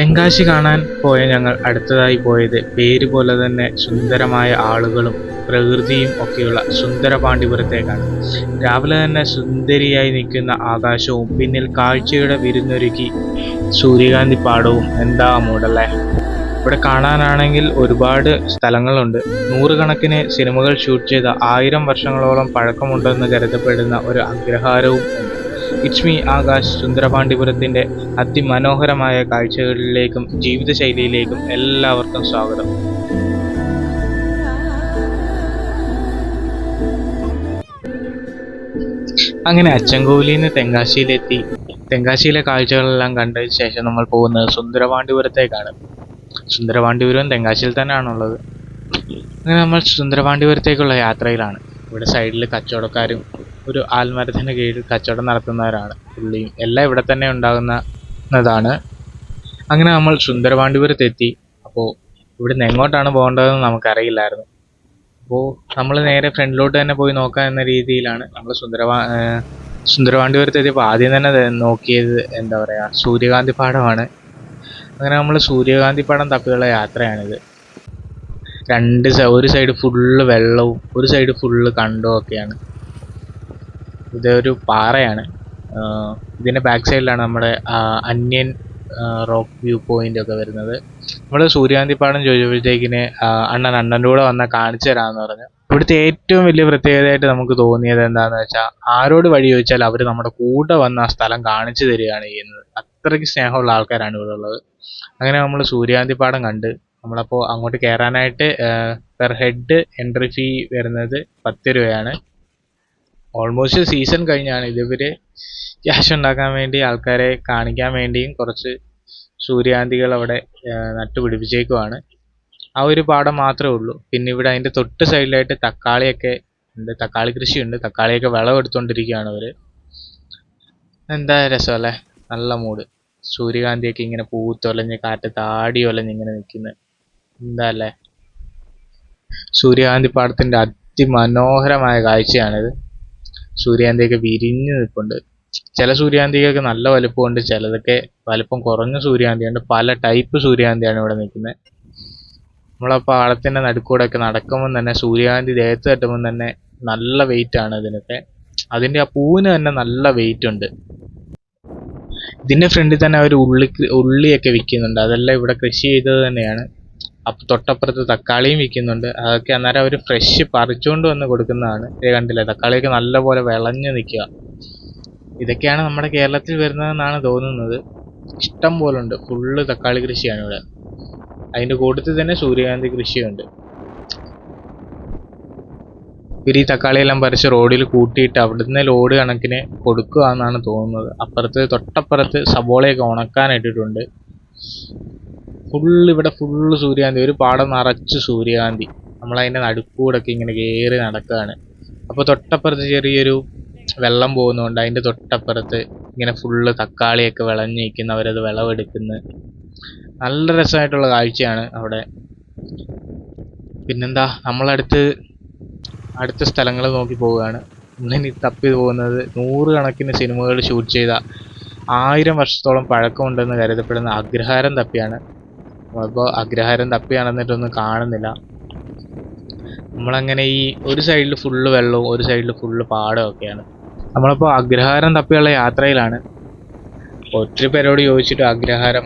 തെങ്കാശി കാണാൻ പോയ ഞങ്ങൾ അടുത്തതായി പോയത് പേര് പോലെ തന്നെ സുന്ദരമായ ആളുകളും പ്രകൃതിയും ഒക്കെയുള്ള സുന്ദര പാണ്ഡിപുരത്തേക്കാണ് രാവിലെ തന്നെ സുന്ദരിയായി നിൽക്കുന്ന ആകാശവും പിന്നിൽ കാഴ്ചയുടെ വിരുന്നൊരുക്കി സൂര്യകാന്തി പാടവും എന്താ മൂടല്ലേ? ഇവിടെ കാണാനാണെങ്കിൽ ഒരുപാട് സ്ഥലങ്ങളുണ്ട്. നൂറുകണക്കിന് സിനിമകൾ ഷൂട്ട് ചെയ്ത ആയിരം വർഷങ്ങളോളം പഴക്കമുണ്ടെന്ന് കരുതപ്പെടുന്ന ഒരു അഗ്രഹാരവും ഉണ്ട്. ഇറ്റ്സ് മീ ആകാശ് സുന്ദരപാണ്ഡിപുരത്തിന്റെ അതിമനോഹരമായ കാഴ്ചകളിലേക്കും ജീവിതശൈലിയിലേക്കും എല്ലാവർക്കും സ്വാഗതം. അങ്ങനെ അച്ചൻകോവിലിൽ നിന്ന് തെങ്കാശിയിലെത്തി. തെങ്കാശിയിലെ കാഴ്ചകളെല്ലാം കണ്ടതിന് ശേഷം നമ്മൾ പോകുന്നത് സുന്ദരപാണ്ഡിപുരത്തേക്കാണ്. സുന്ദരപാണ്ഡിപുരം തെങ്കാശിയിൽ തന്നെയാണുള്ളത്. അങ്ങനെ നമ്മൾ സുന്ദരപാണ്ഡിപുരത്തേക്കുള്ള യാത്രയിലാണ്. ഇവിടെ സൈഡിൽ കച്ചവടക്കാരും ഒരു ആൽമരത്തിന് കീഴിൽ കച്ചവടം നടത്തുന്നവരാണ്. പുള്ളിയും എല്ലാം ഇവിടെ തന്നെ ഉണ്ടാകുന്നതാണ്. അങ്ങനെ നമ്മൾ സുന്ദരപാണ്ഡിപുരത്ത് എത്തി അപ്പോൾ ഇവിടുന്ന് എങ്ങോട്ടാണ് പോകേണ്ടതെന്ന് നമുക്കറിയില്ലായിരുന്നു. അപ്പോൾ നമ്മൾ നേരെ ഫ്രണ്ടിലോട്ട് തന്നെ പോയി നോക്കാം എന്ന രീതിയിലാണ് നമ്മൾ സുന്ദരവാ സുന്ദരപാണ്ഡിപുരത്ത് എത്തിയപ്പോൾ ആദ്യം തന്നെ നോക്കിയത് എന്താ പറയുക സൂര്യകാന്തി പാടമാണ്. അങ്ങനെ നമ്മൾ സൂര്യകാന്തി പാടം തപ്പിയുള്ള യാത്രയാണിത്. രണ്ട് ഒരു സൈഡ് ഫുള്ള് വെള്ളവും ഒരു സൈഡ് ഫുള്ള് കണ്ടവും ഒക്കെയാണ്. ഇതൊരു പാറയാണ്. ഇതിന്റെ ബാക്ക് സൈഡിലാണ് നമ്മുടെ അന്യൻ റോക്ക് വ്യൂ പോയിന്റ് ഒക്കെ വരുന്നത്. നമ്മൾ സൂര്യകാന്തി പാടം ചോദിച്ചപ്പോഴത്തേക്കിന് അണ്ണൻ അണ്ണന്റെ കൂടെ വന്നാൽ കാണിച്ചു തരാമെന്ന് പറഞ്ഞു. ഇവിടുത്തെ ഏറ്റവും വലിയ പ്രത്യേകതയായിട്ട് നമുക്ക് തോന്നിയത് എന്താണെന്ന് വെച്ചാൽ ആരോട് വഴി ചോദിച്ചാൽ അവർ നമ്മുടെ കൂടെ വന്ന് ആ സ്ഥലം കാണിച്ചു തരികയാണ് ചെയ്യുന്നത്. അത്രയ്ക്ക് സ്നേഹമുള്ള ആൾക്കാരാണ് ഇവിടെ ഉള്ളത്. അങ്ങനെ നമ്മൾ സൂര്യകാന്തി പാടം കണ്ട് നമ്മളപ്പോൾ അങ്ങോട്ട് കയറാനായിട്ട് പെർ ഹെഡ് എൻട്രി ഫീ വരുന്നത് പത്ത് രൂപയാണ്. ഓൾമോസ്റ്റ് സീസൺ കഴിഞ്ഞാണ്. ഇതിവര് ക്യാഷ് ഉണ്ടാക്കാൻ വേണ്ടി ആൾക്കാരെ കാണിക്കാൻ വേണ്ടിയും കുറച്ച് സൂര്യാന്തികൾ അവിടെ നട്ടുപിടിപ്പിച്ചേക്കുവാണ്. ആ ഒരു പാടം മാത്രമേ ഉള്ളൂ. പിന്നെ ഇവിടെ അതിന്റെ തൊട്ട് സൈഡിലായിട്ട് തക്കാളിയൊക്കെ ഉണ്ട്. തക്കാളി കൃഷിയുണ്ട്. തക്കാളിയൊക്കെ വിളവെടുത്തോണ്ടിരിക്കുകയാണ് അവർ. എന്താ രസമല്ലേ നല്ല മൂഡ് സൂര്യകാന്തിയൊക്കെ ഇങ്ങനെ പൂത്തൊലഞ്ഞ് കാറ്റ് താടി ഒലഞ്ഞ് ഇങ്ങനെ നിൽക്കുന്നത് എന്താ അല്ലേ? സൂര്യകാന്തി പാടത്തിന്റെ അതിമനോഹരമായ കാഴ്ചയാണിത്. സൂര്യകാന്തിയൊക്കെ വിരിഞ്ഞ് നിൽപ്പുണ്ട്. ചില സൂര്യകാന്തിയൊക്കെ നല്ല വലുപ്പമുണ്ട് ചിലതൊക്കെ വലിപ്പം കുറഞ്ഞ സൂര്യകാന്തിയുണ്ട് പല ടൈപ്പ് സൂര്യകാന്തിയാണ് ഇവിടെ നിൽക്കുന്നത്. നമ്മളാ പാടത്തിന്റെ നടുക്കൂടെ ഒക്കെ നടക്കുമ്പോൾ തന്നെ സൂര്യകാന്തി ദേഹത്ത് തട്ടുമ്പോൾ തന്നെ നല്ല ആണ് ഇതിനൊക്കെ. അതിന്റെ ആ പൂവിന് തന്നെ നല്ല വെയിറ്റ് ഉണ്ട്. ഇതിന്റെ ഫ്രണ്ടിൽ തന്നെ അവർ ഉള്ളി ഉള്ളിയൊക്കെ വിൽക്കുന്നുണ്ട്. അതെല്ലാം ഇവിടെ കൃഷി ചെയ്തത് തന്നെയാണ്. തൊട്ടപ്പുറത്ത് തക്കാളിയും വിൽക്കുന്നുണ്ട്. അതൊക്കെ അന്നേരം അവർ ഫ്രഷ് പറിച്ചുകൊണ്ട് വന്ന് കൊടുക്കുന്നതാണ്. ഇത് കണ്ടില്ലേ? തക്കാളിയൊക്കെ നല്ലപോലെ വിളഞ്ഞു നിൽക്കുക ഇതൊക്കെയാണ് നമ്മുടെ കേരളത്തിൽ വരുന്നതെന്നാണ് തോന്നുന്നത്. ഇഷ്ടം പോലെ ഉണ്ട് ഫുള്ള് തക്കാളി കൃഷിയാണ് ഇവിടെ. അതിന്റെ കൂട്ടത്തിൽ തന്നെ സൂര്യകാന്തി കൃഷിയുണ്ട്. ഇവർ ഈ തക്കാളിയെല്ലാം പറിച്ച് റോഡിൽ കൂട്ടിയിട്ട് അവിടുന്ന് ലോഡ് കണക്കിന് കൊടുക്കുക എന്നാണ് തോന്നുന്നത്. അപ്പുറത്ത് തൊട്ടപ്പുറത്ത് സബോളയൊക്കെ ഉണക്കാനിട്ടിട്ടുണ്ട് ഫുള്ള് ഇവിടെ ഫുള്ള് സൂര്യകാന്തി ഒരു പാടം നിറച്ച് സൂര്യകാന്തി നമ്മൾ അതിന്റെ നടുക്കൂടൊക്കെ ഇങ്ങനെ കയറി നടക്കുകയാണ് അപ്പോൾ തൊട്ടപ്പുറത്ത് ചെറിയൊരു വെള്ളം പോകുന്നതുകൊണ്ട് അതിന്റെ തൊട്ടപ്പുറത്ത് ഇങ്ങനെ ഫുള്ള് തക്കാളിയൊക്കെ വിളഞ്ഞ് നിൽക്കുന്ന അവരത് വിളവെടുക്കുന്നു. നല്ല രസമായിട്ടുള്ള കാഴ്ചയാണ് അവിടെ. പിന്നെന്താ? നമ്മളടുത്ത് അടുത്ത സ്ഥലങ്ങൾ നോക്കി പോവുകയാണ്. ഇന്നിനി തപ്പി പോകുന്നത് നൂറുകണക്കിന് സിനിമകൾ ഷൂട്ട് ചെയ്ത ആയിരം വർഷത്തോളം പഴക്കമുണ്ടെന്ന് കരുതപ്പെടുന്ന അഗ്രഹാരം തപ്പിയാണ്. അപ്പോൾ അഗ്രഹാരം തപ്പി നടന്നിട്ടൊന്നും കാണുന്നില്ല. നമ്മളങ്ങനെ ഈ ഒരു സൈഡിൽ ഫുള്ള് വെള്ളവും ഒരു സൈഡിൽ ഫുള്ള് പാടമൊക്കെയാണ് നമ്മളിപ്പോൾ അഗ്രഹാരം തപ്പിയുള്ള യാത്രയിലാണ്. ഒത്തിരി പേരോട് ചോദിച്ചിട്ട് അഗ്രഹാരം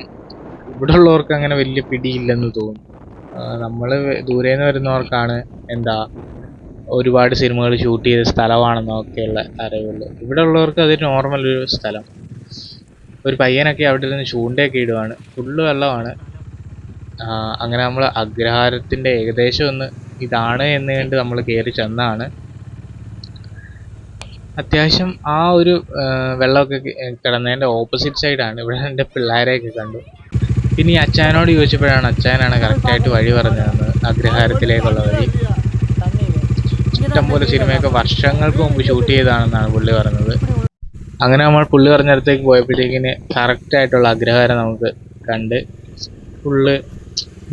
ഇവിടെ ഉള്ളവർക്ക് അങ്ങനെ വലിയ പിടിയില്ലെന്ന് തോന്നുന്നു. നമ്മൾ ദൂരെ നിന്ന് വരുന്നവർക്കാണ് എന്താ ഒരുപാട് സിനിമകൾ ഷൂട്ട് ചെയ്ത സ്ഥലമാണെന്നൊക്കെയുള്ള അറിവുള്ളൂ. ഇവിടെ ഉള്ളവർക്ക് അത് നോർമൽ ഒരു സ്ഥലം. ഒരു പയ്യനൊക്കെ അവിടെ ഇരുന്ന് ചൂണ്ടയൊക്കെ ഇടുവാണ്. ഫുള്ള് വെള്ളമാണ്. അങ്ങനെ നമ്മൾ അഗ്രഹാരത്തിന്റെ ഏകദേശം ഒന്ന് ഇതാണ് എന്ന് കണ്ട് നമ്മൾ കയറി ചെന്നാണ്. അത്യാവശ്യം ആ ഒരു വെള്ളമൊക്കെ കിടന്നതിന്റെ ഓപ്പോസിറ്റ് സൈഡാണ് ഇവിടെ എന്റെ പിള്ളേരെയൊക്കെ കണ്ടു. പിന്നെ ഈ അച്ചായനോട് ചോദിച്ചപ്പോഴാണ് അച്ചായനാണ് കറക്റ്റായിട്ട് വഴി പറഞ്ഞു തന്നത് അഗ്രഹാരത്തിലേക്കുള്ള വഴി. ഇഷ്ടംപോലെ സിനിമയൊക്കെ വർഷങ്ങൾക്ക് മുമ്പ് ഷൂട്ട് ചെയ്തതാണെന്നാണ് പുള്ളി പറഞ്ഞത്. അങ്ങനെ നമ്മൾ പുള്ളി പറഞ്ഞ അടുത്തേക്ക് പോയപ്പോഴത്തേക്കിന് കറക്റ്റായിട്ടുള്ള അഗ്രഹാരം നമുക്ക് കണ്ട് ഫുള്ള്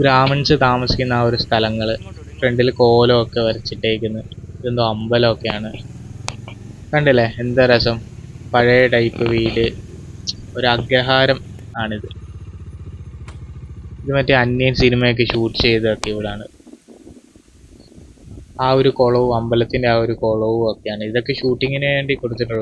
ബ്രാഹ്മിൺസ് താമസിക്കുന്ന ആ ഒരു സ്ഥലങ്ങൾ ഫ്രണ്ടിൽ കോലമൊക്കെ വരച്ചിട്ടേക്കുന്നു. ഇതെന്തോ അമ്പലമൊക്കെയാണ്. കണ്ടില്ലേ? എന്താ രസം? പഴയ ടൈപ്പ് വീട്. ഒരു അഗ്രഹാരം ആണിത്. ഇത് മറ്റേ അന്യൻ സിനിമയൊക്കെ ഷൂട്ട് ചെയ്തതൊക്കെ ഇവിടാണ്. ആ ഒരു കുളവും അമ്പലത്തിന്റെ ആ ഒരു കുളവും ഒക്കെയാണ്. ഇതൊക്കെ ഷൂട്ടിങ്ങിന് വേണ്ടി കൊടുത്തിട്ടുള്ള